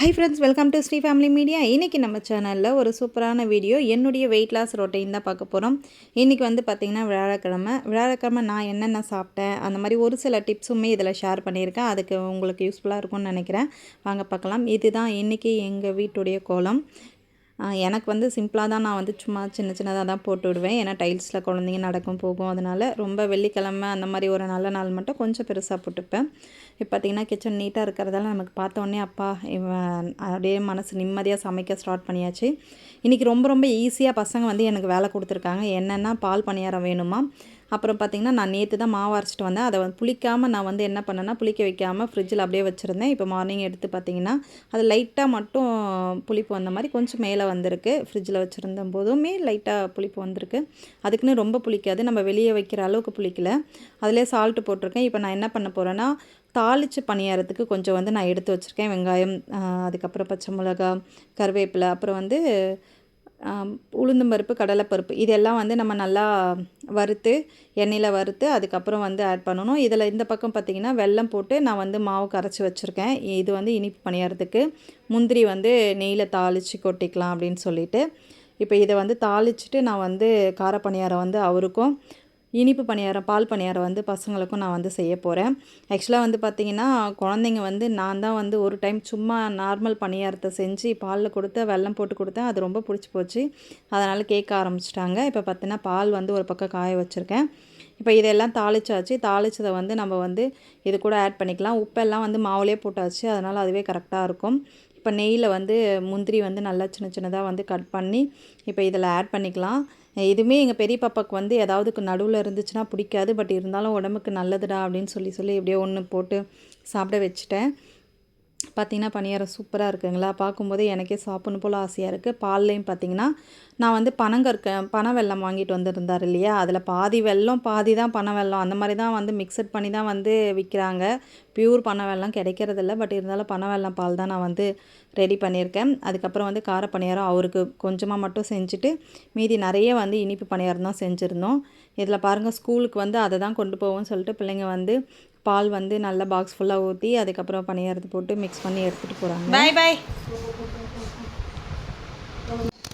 Hi friends welcome to Sri family media இன்றைக்கி நம்ம சேனலில் ஒரு சூப்பரான வீடியோ என்னுடைய வெயிட் லாஸ் ரொட்டைன் தான் பார்க்க போகிறோம் இன்றைக்கி வந்து பார்த்திங்கன்னா வியாழக்கிழமை. வியாழக்கிழமை நான் என்னென்ன சாப்பிட்டேன் அந்த மாதிரி ஒரு சில டிப்ஸுமே இதில் ஷேர் பண்ணியிருக்கேன். அதுக்கு உங்களுக்கு யூஸ்ஃபுல்லாக இருக்கும்னு நினைக்கிறேன். வாங்க பார்க்கலாம். இதுதான் இன்றைக்கி எங்கள் வீட்டுடைய கோலம். எனக்கு வந்து சிம்பிளாக தான் நான் வந்து சும்மா சின்ன சின்னதாக தான் போட்டு விடுவேன். ஏன்னா டைல்ஸில் குழந்தைங்க நடக்கும் போகும். அதனால் ரொம்ப வெள்ளிக்கிழமை அந்த மாதிரி ஒரு நல்ல நாள் மட்டும் கொஞ்சம் பெருசாக போட்டுப்பேன். இப்போ பார்த்திங்கன்னா கிச்சன் நீட்டாக இருக்கிறதால நமக்கு பார்த்தோன்னே அப்பா இவன் அப்படியே மனசு நிம்மதியாக சமைக்க ஸ்டார்ட் பண்ணியாச்சு. இன்றைக்கி ரொம்ப ரொம்ப ஈஸியாக பசங்க வந்து எனக்கு வேலை கொடுத்துருக்காங்க. என்னென்னா பால் பணியாரம் வேணுமா? அப்புறம் பார்த்திங்கன்னா நான் நேற்று தான் மாவு அரைச்சிட்டு வந்தேன். அதை வந்து புளிக்காமல் நான் வந்து என்ன பண்ணேன்னா புளிக்க வைக்காமல் ஃப்ரிட்ஜில் அப்படியே வச்சுருந்தேன். இப்போ மார்னிங் எடுத்து பார்த்திங்கன்னா அது லைட்டாக மட்டும் புளிப்பு வந்த மாதிரி கொஞ்சம் மேலே வந்திருக்கு. ஃப்ரிட்ஜில் வச்சுருந்த போதுமே லைட்டாக புளிப்பு வந்திருக்கு. அதுக்குன்னு ரொம்ப புளிக்காது. நம்ம வெளியே வைக்கிற அளவுக்கு புளிக்கல. அதிலே சால்ட்டு போட்டிருக்கேன். இப்போ நான் என்ன பண்ண போகிறேன்னா தாளித்து பணியாரத்துக்கு கொஞ்சம் வந்து நான் எடுத்து வச்சுருக்கேன். வெங்காயம் அதுக்கப்புறம் பச்சை மிளகா கருவேப்பிலை அப்புறம் வந்து உளுந்தம்பருப்பு கடலைப்பருப்பு இதெல்லாம் வந்து நம்ம நல்லா வறுத்து எண்ணெயில் வறுத்து அதுக்கப்புறம் வந்து ஆட் பண்ணணும். இதில் இந்த பக்கம் பார்த்திங்கன்னா வெல்லம் போட்டு நான் வந்து மாவு கரைச்சி வச்சுருக்கேன். இது வந்து இனிப்பு பணியாரத்துக்கு முந்திரி வந்து நெய்யில் தாளித்து கொட்டிக்கலாம் அப்படின்னு சொல்லிட்டு. இப்போ இதை வந்து தாளிச்சிட்டு நான் வந்து கார பணியாரம் வந்து அவருக்கும் இனிப்பு பணியாரம் பால் பணியாரம் வந்து பசங்களுக்கும் நான் வந்து செய்ய போகிறேன் ஆக்சுவலாக வந்து பார்த்திங்கன்னா குழந்தைங்க வந்து நான் தான் வந்து ஒரு டைம் சும்மா நார்மல் பணியாரத்தை செஞ்சு பாலில் கொடுத்து வெல்லம் போட்டு கொடுத்தேன். அது ரொம்ப பிடிச்சி போச்சு. அதனால் கேட்க ஆரம்பிச்சிட்டாங்க. இப்போ பார்த்தீங்கன்னா பால் வந்து ஒரு பக்கம் காய வச்சுருக்கேன். இப்போ இதெல்லாம் தாளிச்சாச்சு. தாளிச்சதை வந்து நம்ம வந்து இது கூட ஆட் பண்ணிக்கலாம். உப்பெல்லாம் வந்து மாவுலேயே போட்டாச்சு. அதனால் அதுவே கரெக்டாக இருக்கும். இப்போ நெய்யில் வந்து முந்திரி வந்து நல்லா சின்ன சின்னதாக வந்து கட் பண்ணி இப்போ இதில் ஆட் பண்ணிக்கலாம். இதுவுமே எங்கள் பெரிய பாப்பாவுக்கு வந்து ஏதாவதுக்கு நடுவில் இருந்துச்சுன்னா பிடிக்காது. பட் இருந்தாலும் உடம்புக்கு நல்லதுடா அப்படின்னு சொல்லி சொல்லி எப்படியோ ஒன்று போட்டு சாப்பிட வச்சுட்டேன். பார்த்தீங்கன்னா பணியாரம் சூப்பராக இருக்குங்களா? பார்க்கும்போது எனக்கே சாப்பிடணும் போல் ஆசையாக இருக்குது பால்லையும் பார்த்தீங்கன்னா நான் வந்து பனங்கற்க பனை வெல்லம் வாங்கிட்டு வந்திருந்தார் இல்லையா? அதில் பாதி வெள்ளம் பாதி தான் பனை வெள்ளம் அந்த மாதிரி தான் வந்து மிக்சட் பண்ணி தான் வந்து விற்கிறாங்க பியூர் பனை வெல்லம் கிடைக்கிறதில்ல. பட் இருந்தாலும் பனை வெல்லம் பால் தான் நான் வந்து ரெடி பண்ணியிருக்கேன். அதுக்கப்புறம் வந்து கார பணியாரம் அவருக்கு கொஞ்சமாக மட்டும் செஞ்சுட்டு மீதி நிறைய வந்து இனிப்பு பணியாரம் தான் செஞ்சுருந்தோம். இதில் பாருங்கள் ஸ்கூலுக்கு வந்து அதை தான் கொண்டு போவோம்னு சொல்லிட்டு பிள்ளைங்க வந்து பால் வந்து நல்ல பாக்ஸ் ஃபுல்லாக ஊற்றி அதுக்கப்புறம் பணியாரத்தை போட்டு மிக்ஸ் பண்ணி எடுத்துகிட்டு போகிறாங்க பாய் பாய்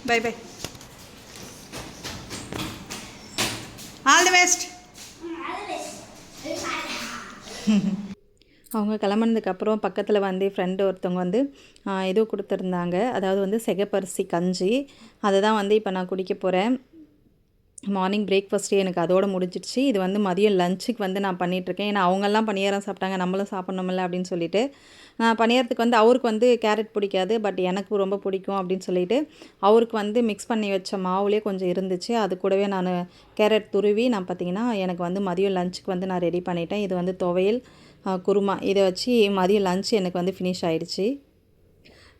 பாய் பாய் ஆல் தி பெஸ்ட் அவங்க கிளம்புனதுக்கப்புறம் பக்கத்தில் வந்து ஃப்ரெண்டு ஒருத்தவங்க வந்து ஏதோ கொடுத்துருந்தாங்க. அதாவது வந்து செகப்பரிசி கஞ்சி. அதை தான் வந்து இப்போ நான் குடிக்க போகிறேன் மார்னிங் பிரேக்ஃபாஸ்ட்டே எனக்கு அதோட முடிஞ்சிடுச்சு. இது வந்து மதியம் லஞ்சுக்கு வந்து நான் பண்ணிகிட்ருக்கேன் ஏன்னா அவங்கெல்லாம் பணியாரம் சாப்பிட்டாங்க. நம்மளும் சாப்பிட்ணுமில்ல அப்படின்னு சொல்லிட்டு. நான் பணியாரத்துக்கு வந்து அவருக்கு வந்து கேரட் பிடிக்காது. பட் எனக்கு ரொம்ப பிடிக்கும் அப்படின்னு சொல்லிட்டு அவருக்கு வந்து மிக்ஸ் பண்ணி வச்ச மாவுலேயே கொஞ்சம் இருந்துச்சு. அது கூடவே நான் கேரட் துருவி நான் பார்த்தீங்கன்னா எனக்கு வந்து மதியம் லஞ்சுக்கு வந்து நான் ரெடி பண்ணிட்டேன். இது வந்து துவையல் குருமா. இதை வச்சு மதியம் லஞ்ச் எனக்கு வந்து ஃபினிஷ் ஆயிடுச்சு.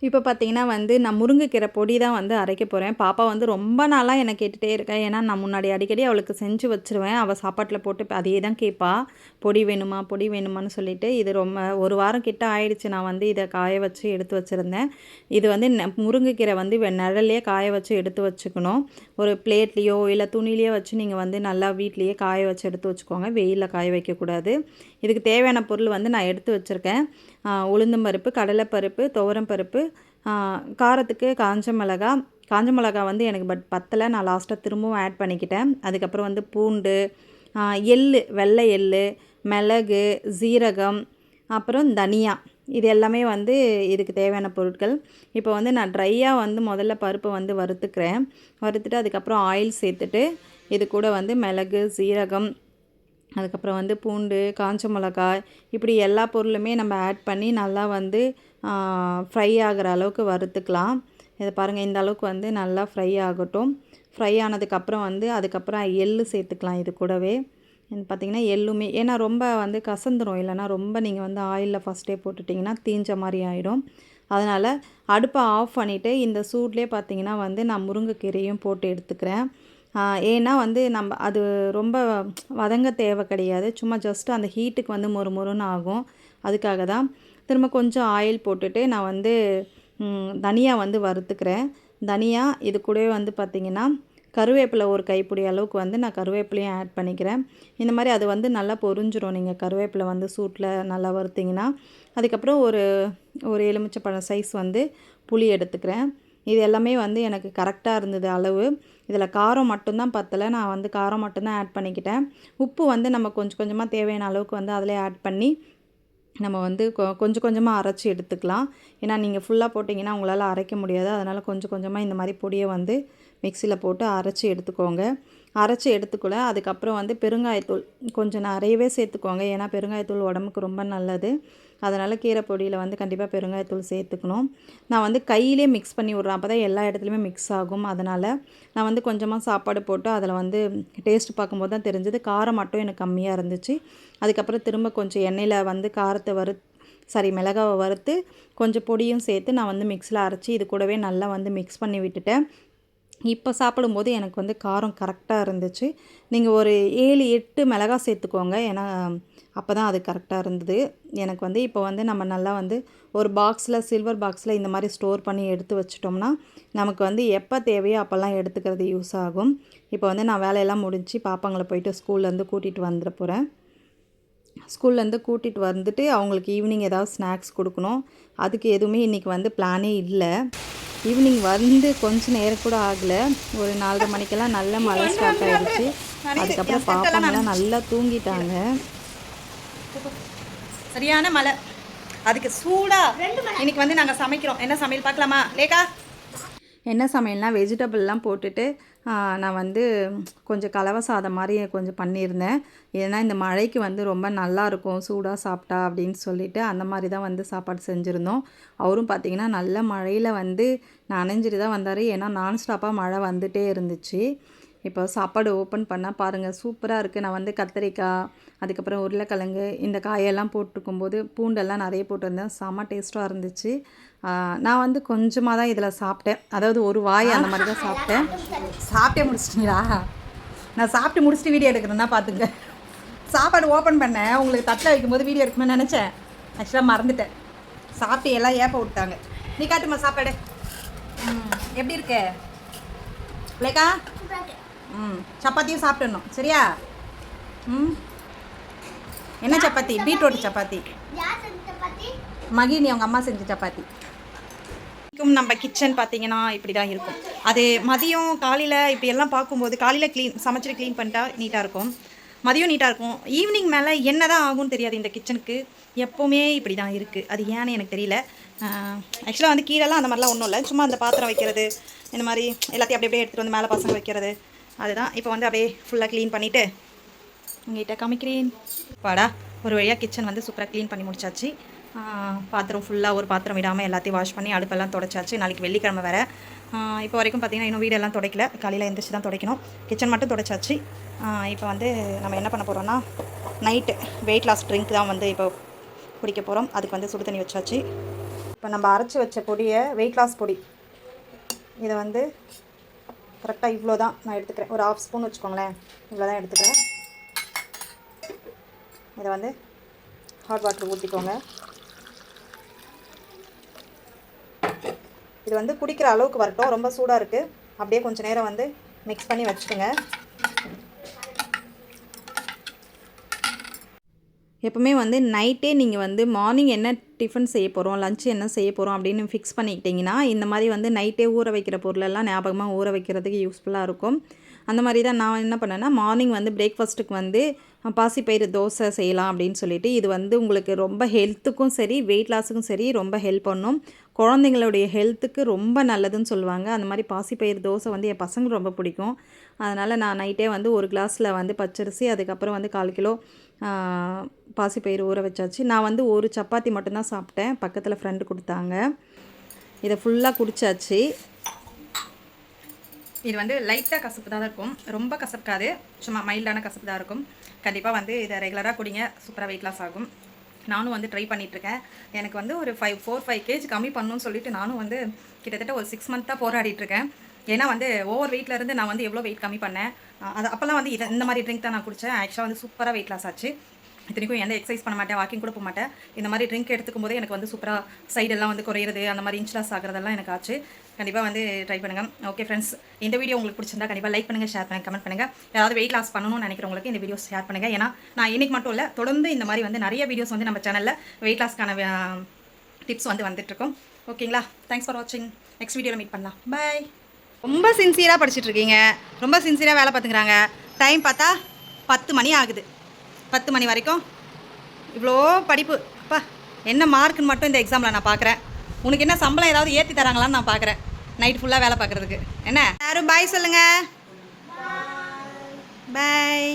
இப்போ பார்த்தீங்கன்னா வந்து நான் முருங்கைக்கீரை பொடி தான் வந்து அரைக்க போகிறேன் பாப்பா வந்து ரொம்ப நாளாக என்னை கேட்டுகிட்டே இருக்கேன் ஏன்னா நான் முன்னாடி அடிக்கடி அவளுக்கு செஞ்சு வச்சுருவேன். அவள் சாப்பாட்டில் போட்டு அதையே அதே தான் கேட்பா பொடி வேணுமா? பொடி வேணுமான்னு சொல்லிட்டு இது ரொம்ப ஒரு வாரம் கிட்ட ஆயிடுச்சு. நான் வந்து இதை காய வச்சு எடுத்து வச்சுருந்தேன். இது வந்து நெ- முருங்கைக்கீரை வந்து வெ- நிழல்லையே காய வச்சு எடுத்து வச்சுக்கணும். ஒரு பிளேட்லேயோ இல்லை துணிலையோ வச்சு நீங்கள் வந்து நல்லா வீட்லேயே காய வச்சு எடுத்து வச்சுக்கோங்க. வெயிலில் காய வைக்கக்கூடாது இதுக்கு தேவையான பொருள் வந்து நான் எடுத்து வச்சுருக்கேன். உளுந்தம் பருப்பு கடலைப்பருப்பு துவரம் பருப்பு காரத்துக்கு காஞ்ச மிளகா. காஞ்ச மிளகா வந்து எனக்கு பட் பத்தில். நான் லாஸ்ட்டாக திரும்பவும் ஆட் பண்ணிக்கிட்டேன். அதுக்கப்புறம் வந்து பூண்டு எள் எள்ளு வெள்ளை எள்ளு மிளகு சீரகம் அப்புறம் தனியா. இது எல்லாமே வந்து இதுக்கு தேவையான பொருட்கள். இப்போ வந்து நான் ட்ரையாக வந்து முதல்ல பருப்பை வந்து வறுத்துக்கிறேன். வறுத்துட்டு அதுக்கப்புறம் ஆயில் சேர்த்துட்டு இது கூட வந்து மிளகு சீரகம் அதுக்கப்புறம் வந்து பூண்டு காஞ்ச மிளகாய் இப்படி எல்லா பொருளுமே நம்ம ஆட் பண்ணி நல்லா வந்து ஃப்ரை ஆகிற அளவுக்கு வறுத்துக்கலாம். இதை பாருங்கள் இந்த அளவுக்கு வந்து நல்லா ஃப்ரை ஆகட்டும். ஃப்ரை ஆனதுக்கப்புறம் வந்து அதுக்கப்புறம் எள்ளு சேர்த்துக்கலாம் இது கூடவே. பார்த்திங்கன்னா எள்ளுமே ஏன்னா ரொம்ப வந்து கசந்துடும் இல்லைன்னா ரொம்ப நீங்கள் வந்து ஆயிலில் ஃபஸ்ட்டே போட்டுட்டிங்கன்னா தீஞ்ச மாதிரி ஆகிடும் அதனால் அடுப்பை ஆஃப் பண்ணிவிட்டு இந்த சூட்லேயே பார்த்தீங்கன்னா வந்து நான் முருங்கைக்கீரையும் போட்டு எடுத்துக்கிறேன். ஏன்னா வந்து நம்ம அது ரொம்ப வதங்க தேவை கிடையாது. சும்மா ஜஸ்ட் அந்த ஹீட்டுக்கு வந்து மொறு மொறுன்னு ஆகும். அதுக்காக தான் திரும்ப கொஞ்சம் ஆயில் போட்டுட்டு நான் வந்து தனியாக வந்து வறுத்துக்கிறேன். தனியாக இது கூடவே வந்து பார்த்திங்கன்னா கருவேப்பிலை ஒரு கைப்பிடி அளவுக்கு வந்து நான் கருவேப்பிலையும் ஆட் பண்ணிக்கிறேன். இந்த மாதிரி அது வந்து நல்லா பொறிஞ்சிரும் நீங்கள் கருவேப்பிலை வந்து சூட்டில் நல்லா வறுத்திங்கன்னா. அதுக்கப்புறம் ஒரு ஒரு எலுமிச்சைப்பழம் சைஸ் வந்து புளி எடுத்துக்கிறேன். இது எல்லாமே வந்து எனக்கு கரெக்டாக இருந்தது அளவு. இதில் காரம் மட்டும்தான் பத்தலை. நான் வந்து காரம் மட்டும்தான் ஆட் பண்ணிக்கிட்டேன். உப்பு வந்து நம்ம கொஞ்சம் கொஞ்சமாக தேவையான அளவுக்கு வந்து அதிலே ஆட் பண்ணி நம்ம வந்து கொ கொஞ்சம் கொஞ்சமாக அரைச்சி எடுத்துக்கலாம். ஏன்னா நீங்கள் ஃபுல்லாக போட்டிங்கன்னா உங்களால் அரைக்க முடியாது. அதனால் கொஞ்சம் கொஞ்சமாக இந்த மாதிரி பொடியை வந்து மிக்சியில் போட்டு அரைச்சி எடுத்துக்கோங்க. அரைச்சி எடுத்துக்கூட அதுக்கப்புறம் வந்து பெருங்காயத்தூள் கொஞ்சம் நிறையவே சேர்த்துக்கோங்க. ஏன்னா பெருங்காயத்தூள் உடம்புக்கு ரொம்ப நல்லது. அதனால் கீரை பொடியில் வந்து கண்டிப்பாக பெருங்காயத்தூள் சேர்த்துக்கணும். நான் வந்து கையிலே மிக்ஸ் பண்ணி விட்றேன். அப்போ தான் எல்லா இடத்துலையுமே மிக்ஸ் ஆகும். அதனால் நான் வந்து கொஞ்சமாக சாப்பாடு போட்டு அதில் வந்து டேஸ்ட் பார்க்கும்போது தான் தெரிஞ்சது. காரம் மட்டும் எனக்கு கம்மியாக இருந்துச்சு. அதுக்கப்புறம் திரும்ப கொஞ்சம் எண்ணெயில் வந்து காரத்தை வறு சாரி மிளகாவை வறுத்து கொஞ்சம் பொடியும் சேர்த்து நான் வந்து மிக்ஸில் அரைச்சி இது கூடவே நல்லா வந்து மிக்ஸ் பண்ணி விட்டுட்டேன். இப்போ சாப்பிடும்போது எனக்கு வந்து காரம் கரெக்டாக இருந்துச்சு. நீங்கள் ஒரு ஏழு எட்டு மிளகா சேர்த்துக்கோங்க. ஏன்னா அப்போ தான் அது கரெக்டாக இருந்தது. எனக்கு வந்து இப்போ வந்து நம்ம நல்லா வந்து ஒரு பாக்ஸில் சில்வர் பாக்ஸில் இந்த மாதிரி ஸ்டோர் பண்ணி எடுத்து வச்சிட்டோம்னா நமக்கு வந்து எப்போ தேவையோ அப்போல்லாம் எடுத்துக்கிறது யூஸ் ஆகும். இப்போ வந்து நான் வேலையெல்லாம் முடிஞ்சு பாப்பாங்களை போயிட்டு ஸ்கூல்லேருந்து கூட்டிகிட்டு வந்துட போகிறேன் ஸ்கூல்லேருந்து கூட்டிகிட்டு வந்துட்டு அவங்களுக்கு ஈவினிங் ஏதாவது ஸ்நாக்ஸ் கொடுக்கணும். அதுக்கு எதுவுமே இன்றைக்கி வந்து பிளானே இல்லை. ஈவினிங் வந்து கொஞ்ச நேரம் கூட ஆகலை. ஒரு நாலரை மணிக்கெல்லாம் நல்ல மழை ஸ்டார்ட் ஆகிடுச்சு அதுக்கப்புறம் பாப்பாங்கெல்லாம் நல்லா தூங்கிட்டாங்க. சரியான மழை. அதுக்கு சூடா. இன்னைக்கு வந்து நாங்கள் சமைக்கிறோம். என்ன சமையல் பார்க்கலாமா? லேக்கா என்ன சமையல்னால் வெஜிடபிள்லாம் போட்டுட்டு நான் வந்து கொஞ்சம் கலவை சாதம் மாதிரி கொஞ்சம் பண்ணியிருந்தேன். ஏன்னா இந்த மழைக்கு வந்து ரொம்ப நல்லா இருக்கும் சூடாக சாப்பிட்டா அப்படின்னு சொல்லிட்டு அந்த மாதிரி தான் வந்து சாப்பாடு செஞ்சுருந்தோம். அவரும் பார்த்தீங்கன்னா நல்ல மழையில் வந்து நனைஞ்சிட்டு தான் வந்தார். ஏன்னா நான் ஸ்டாப்பாக மழை வந்துட்டே இருந்துச்சு. இப்போ சாப்பாடு ஓப்பன் பண்ணால் பாருங்கள் சூப்பராக இருக்குது நான் வந்து கத்திரிக்காய் அதுக்கப்புறம் உருளைக்கிழங்கு இந்த காயெல்லாம் போட்டிருக்கும்போது பூண்டெல்லாம் நிறைய போட்டிருந்தேன். செம்ம டேஸ்ட்டாக இருந்துச்சு. நான் வந்து கொஞ்சமாக தான் இதில் சாப்பிட்டேன். அதாவது ஒரு வாய் அந்த மாதிரி தான் சாப்பிட்டேன். சாப்பிட்டே முடிச்சிட்டீங்களா? நான் சாப்பிட்டு முடிச்சுட்டு வீடியோ எடுக்கிறேன்னா பார்த்துங்க சாப்பாடு ஓப்பன் பண்ணேன். உங்களுக்கு தட்டில் வைக்கும்போது வீடியோ எடுக்கணும்னு நினச்சேன். ஆக்சுவலாக மறந்துட்டேன். சாப்பிட்டு எல்லாம் ஏப்ப விட்டாங்க. நீ காட்டுமா சாப்பாடு? எப்படி இருக்கு? லேக்கா ம் சப்பாத்தியும் சாப்பிட்டுடணும் சரியா? ம். என்ன சப்பாத்தி? பீட்ரூட் சப்பாத்தி? மகினி அவங்க அம்மா செஞ்ச சப்பாத்தி. நம்ம கிச்சன் பார்த்தீங்கன்னா இப்படி தான் இருக்கும். அது மதியம் காலையில் இப்படி எல்லாம் பார்க்கும்போது காலையில் க்ளீன் சமைச்சிட்டு க்ளீன் பண்ணிட்டா நீட்டாக இருக்கும். மதியம் நீட்டாக இருக்கும். ஈவினிங் மேலே என்ன தான் ஆகும்னு தெரியாது இந்த கிச்சனுக்கு எப்போவுமே இப்படி தான் இருக்குது அது ஏன்னு எனக்கு தெரியல. ஆக்சுவலாக வந்து கீழெல்லாம் அந்த மாதிரிலாம் ஒன்றும் இல்லை. சும்மா அந்த பாத்திரம் வைக்கிறது இந்த மாதிரி எல்லாத்தையும் அப்படியே அப்படியே எடுத்துகிட்டு வந்து மேலே பசங்க வைக்கிறது அதுதான். இப்போ வந்து அப்படியே ஃபுல்லாக க்ளீன் பண்ணிவிட்டு உங்ககிட்ட காமிக்கிறேன். பாடா ஒரு வழியாக கிச்சன் வந்து சூப்பராக க்ளீன் பண்ணி முடிச்சாச்சு. பாத்திரம் ஃபுல்லாக ஒரு பாத்திரம் விடாமல் எல்லாத்தையும் வாஷ் பண்ணி அடுப்பெல்லாம் தொடச்சாச்சு. நாளைக்கு வெள்ளிக்கிழமை வேறு. இப்போ வரைக்கும் பார்த்தீங்கன்னா இன்னும் வீடெல்லாம் துடைக்கல. காலையில் எழுந்திரிச்சு தான் துடைக்கணும். கிச்சன் மட்டும் துடைச்சாச்சு. இப்போ வந்து நம்ம என்ன பண்ண போகிறோம்னா நைட்டு வெயிட் லாஸ் ட்ரிங்க் தான் வந்து இப்போ குடிக்க போகிறோம் அதுக்கு வந்து சுடு தண்ணி வச்சாச்சு. இப்போ நம்ம அரைச்சி வச்ச பொடியை வெயிட் லாஸ் பொடி இதை வந்து கரெக்டாக இவ்வளோ தான் நான் எடுத்துக்கிறேன். ஒரு ஆஃப் ஸ்பூன் வச்சுக்கோங்களேன். இவ்வளோ தான் எடுத்துக்கிறேன். இதை வந்து ஹாட் வாட்டர் ஊற்றிக்கோங்க இது வந்து குடிக்கிற அளவுக்கு வரட்டும். ரொம்ப சூடாக இருக்குது அப்படியே கொஞ்சம் நேரம் வந்து மிக்ஸ் பண்ணி வச்சுக்கோங்க. எப்பவுமே வந்து நைட்டே நீங்கள் வந்து மார்னிங் என்ன டிஃபன் செய்ய போகிறோம் லஞ்ச் என்ன செய்ய போகிறோம் அப்படின்னு ஃபிக்ஸ் பண்ணிக்கிட்டிங்கன்னா இந்த மாதிரி வந்து நைட்டே ஊற வைக்கிற பொருளெல்லாம் ஞாபகமாக ஊற வைக்கிறதுக்கு யூஸ்ஃபுல்லாக இருக்கும். அந்த மாதிரி தான் நான் என்ன பண்ணேன்னா மார்னிங் வந்து பிரேக்ஃபாஸ்ட்டுக்கு வந்து பாசிப்பயிறு தோசை செய்யலாம் அப்படின்னு சொல்லிட்டு இது வந்து உங்களுக்கு ரொம்ப ஹெல்த்துக்கும் சரி வெயிட் லாஸுக்கும் சரி ரொம்ப ஹெல்ப் பண்ணும். குழந்தைங்களுடைய ஹெல்த்துக்கு ரொம்ப நல்லதுன்னு சொல்லுவாங்க. அந்த மாதிரி பாசிப்பயிறு தோசை வந்து என் பசங்களுக்கு ரொம்ப பிடிக்கும். அதனால் நான் நைட்டே வந்து ஒரு கிளாஸில் வந்து பச்சரிசி அதுக்கப்புறம் வந்து கால் கிலோ பாசிப்பயிறு ஊற வச்சாச்சு. நான் வந்து ஒரு சப்பாத்தி மட்டும்தான் சாப்பிட்டேன். பக்கத்தில் ஃப்ரெண்டு கொடுத்தாங்க. இதை ஃபுல்லாக குடிச்சாச்சு. இது வந்து லைட்டாக கசப்பு தான் இருக்கும். ரொம்ப கசப்புக்காது சும்மா மைல்டான கசப்பு தான் இருக்கும். கண்டிப்பாக வந்து இதை ரெகுலராக குடிங்க. சூப்பராக வெயிட் லாஸ் ஆகும். நானும் வந்து ட்ரை பண்ணிகிட்ருக்கேன் எனக்கு வந்து ஒரு ஃபைவ் ஃபோர் ஃபைவ் கேஜி கம்மி பண்ணணும்னு சொல்லிட்டு நானும் வந்து கிட்டத்தட்ட ஒரு சிக்ஸ் மந்த்தாக போராடிட்டுருக்கேன் ஏன்னா வந்து ஓவர் வெயிட்ல இருந்து நான் வந்து எவ்வளோ வெயிட் கம்மி பண்ணேன். அது அப்போல்லாம் வந்து இதை இந்த மாதிரி ட்ரிங்க் தான் நான் குடித்தேன் ஆக்சுவலாக வந்து சூப்பராக வெயிட் லாஸ் ஆச்சு. இத்தனைக்கும் எந்த எக்ஸசைஸ் பண்ண மாட்டேன் வாக்கிங் கூட போக மாட்டேன். இந்த மாதிரி ட்ரிங்க் எடுத்துக்கும் போதே எனக்கு வந்து சூப்பராக சைடெல்லாம் வந்து குறையிறது அந்த மாதிரி இன்ச்லாஸ் ஆகிறதெல்லாம் எனக்கு ஆச்சு. கண்டிப்பாக வந்து ட்ரை பண்ணுங்கள் ஓகே ஃப்ரெண்ட்ஸ் இந்த வீடியோ உங்களுக்கு பிடிச்சிருந்தா கண்டிப்பாக லைக் பண்ணுங்கள் ஷேர் பண்ணுங்கள் கமெண்ட் பண்ணுங்கள் யாராவது வெயிட் லாஸ் பண்ணணும்னு நினைக்கிறவங்களுக்கு இந்த வீடியோ ஷேர் பண்ணுங்கள் ஏன்னா நான் இன்னைக்கு மட்டும் இல்லை தொடர்ந்து இந்த மாதிரி வந்து நிறைய வீடியோஸ் வந்து நம்ம சேனலில் வெயிட் லாஸ்க்கான டிப்ஸ் வந்து வந்துட்டுருக்கோம் ஓகேங்களா தேங்க்ஸ் ஃபார் வாட்சிங் நெக்ஸ்ட் வீடியோவில் மீட் பண்ணலாம். பை ரொம்ப சின்சியராக படிச்சுட்ருக்கீங்க. ரொம்ப சின்சியராக வேலை பார்த்துக்கிறாங்க. டைம் பார்த்தா பத்து மணி ஆகுது. பத்து மணி வரைக்கும் இவ்வளோ படிப்பு. அப்பா என்ன மார்க்குன்னு மட்டும் இந்த எக்ஸாமில் நான் பார்க்குறேன். உனக்கு என்ன சம்பளம் ஏதாவது ஏற்றி தராங்களான்னு நான் பார்க்குறேன். நைட் ஃபுல்லாக வேலை பார்க்குறதுக்கு. என்ன? யாரும் பாய் சொல்லுங்கள் பாய்